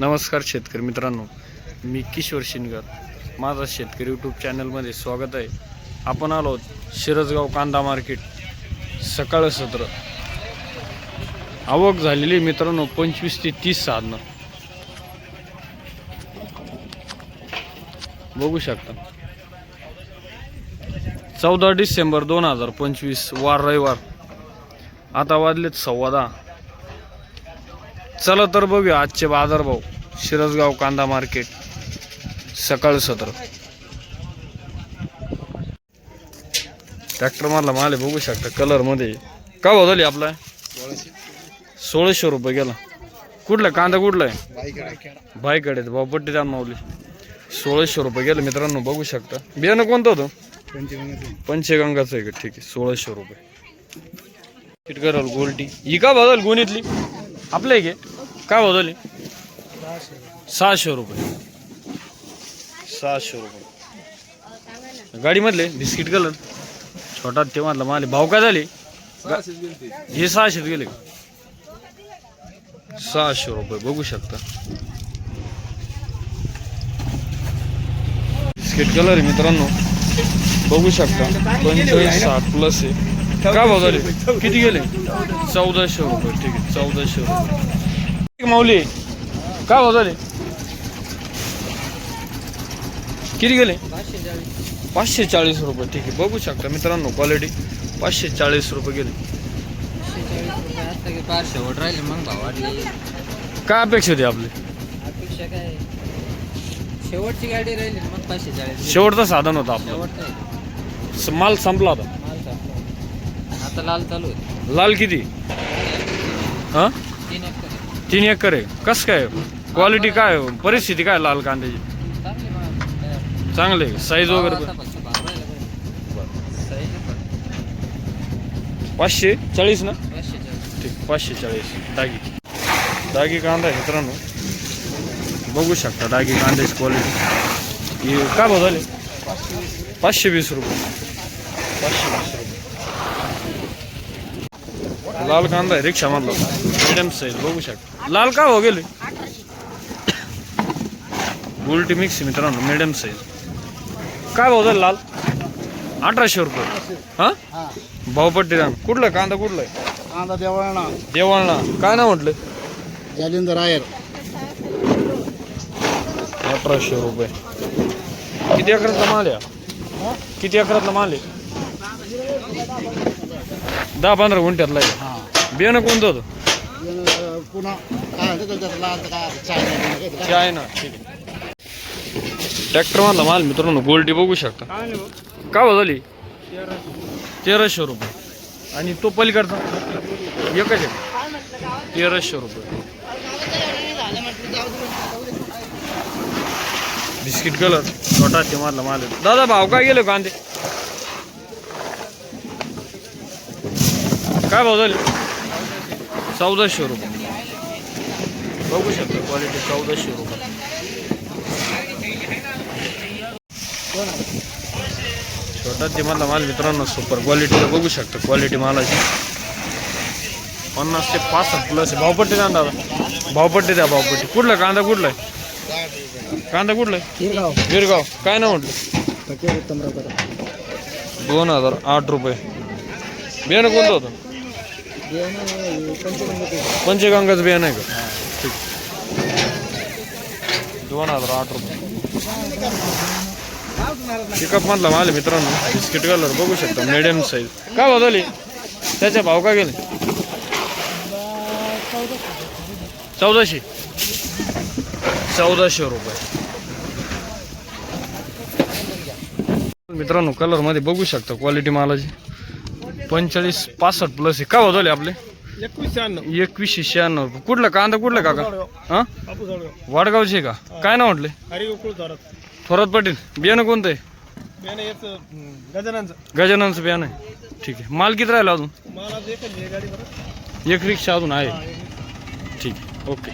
नमस्कार शेतकरी मित्रांनो मी किशोर शिनगर माझा शेतकरी यूट्यूब चॅनलमध्ये स्वागत आहे. आपण आलो शिरजगाव शिरसगाव कांदा मार्केट सकाळ सत्र. आवक झालेली मित्रांनो पंचवीस ते तीस साधनं. बघू शकता. चौदा डिसेंबर दोन हजार पंचवीस वार रविवार. आता वाजलेत सव्वा दहा. चला तर बघूया आजचे बाजारभाव शिरसगाव कांदा मार्केट. सकाळ सत्र. ट्रॅक्टर मारला माले बघू शकता कलरमध्ये. का भाव झाली आपला? सोळाशे रुपये गेला. कुठला? कांदा कुठला आहे? भाईकडे. भाऊ पट्टी द्या सोळाशे रुपये गेलं. मित्रांनो बघू शकता. बियाणं कोणतं होतं? पंचगंगाचं आहे का? ठीक आहे. सोळाशे रुपये. किट गोल्टी. ही का बदल गुणीतली. आपलं आहे काय बदलली सहाशे रुपये. सहाशे रुपये. गाडीमधले बिस्किट कलर. छोटा ते मधला माले भाव काय झाले? हे सहाशेत गेले? सहाशे रुपये. बघू शकता. बिस्किट कलर आहे मित्रांनो. बघू शकता. पंचेचाळीस साठ प्लस आहे. काय भाव झाले? किती गेले? चौदाशे रुपये. ठीक आहे. चौदाशे रुपये. माऊली. काय भाव झाले? किती गेले? पाचशे चाळीस रुपये. ठीक आहे बघू शकता मित्रांनो क्वालिटी पाचशे चाळीस रुपये गेले. राहिले मग भाव काय अपेक्षा होती आपली? अपेक्षा काय शेवटची गाडी राहिली मग पाचशे चाळीस शेवटचं साधन होतं आपलं. माल संपला होता. आता लाल चालू लाल किती? हा? तीन तीन एकर आहे. कसं काय? क्वालिटी काय परिस्थिती काय लाल कांद्याची? चांगले साईज वगैरे पण. पाचशे चाळीस ना? पाचशे ठीक पाचशे चाळीस. दागी. दागी कांदा आहे मित्रांनो. बघू शकता दागी कांद्याची क्वालिटी हे काय भाव झाले? पाचशे वीस रुपये. पाचशे वीस रुपये. लाल कांदा आहे रिक्षामधला. मिडियम साईज बघू शकता. लाल का हो गेले? उलटी मिक्स मित्रांनो मिडियम साईज काय भाव झाले लाल? अठराशे रुपये. हां? भावपट्टी रान. कुठलं? कांदा कुठला? कांदा देवळणा. देवाळणा. काय ना म्हटलं? जालिंदर आयर. अठराशे रुपये. किती अकरातला माल आहे? किती अकरातला माल आहे? दहा पंधरा गुंठ्यातला आहे. हां. बियाणं कोणतं होतं? पुन्हा काय म्हणते त्याच्यात लाल तर काय चायना ते आहे ना ठीक आहे. ट्रॅक्टर मधला माल मित्रांनो गोल्डी बघू शकता. काय भाव झाली? तेराशे. रुपये. आणि तो पलीकडचा? एकच आहे. तेराशे रुपये. बिस्किट कलर छोटा ते मारला माल. आहे. दादा भाव काय गेले कांदे? काय भाव झाले? चौदाशे रुपये. बघू शकता क्वालिटी चौदाशे रुपये. छोटा ते मधला माल मित्रांनो सुपर क्वालिटीला बघू शकता क्वालिटी मालाची. पन्नास ते पासष्ट प्लस भावपट्टी द्या ना दादा. भावपट्टी द्या भावपट्टी कुठला? कांदा कुठला? आहे कांदा कुठला? आहे गिरगाव. काय ना म्हटलं? दोन हजार आठ रुपये. बियाणं कोणतं होतं? पंचगंगाचं बियाणं आहे का? ठीक. दोन हजार आठ रुपये. पिकअप मधला माल आहे मित्रांनो. बिस्किट कलर बघू शकता. मिडियम साईज काय बदलली त्याचे भाव काय गेले? चौदाशे. चौदाशे रुपये. मित्रांनो कलरमध्ये बघू शकता क्वालिटी मालाची. पंचेचाळीस पासष्ट प्लस आहे काय बदलले आपले? एकवीस शहाण्णव. एकवीसशे शहाण्णव. कुठला कांदा कुठला काका? हा? वाडगावचे का? काय नाव म्हटले? हरी गोकुळ थोरात. थोरात पाटील. बियाणं कोणतं आहे? बियाणे याचं गजाननचं. गजाननचं बियाणं आहे. ठीक आहे. माल किती राहिला अजून? मला एकच आहे गाडी बरं. एक रिक्षा अजून आहे. ठीक आहे. ओके.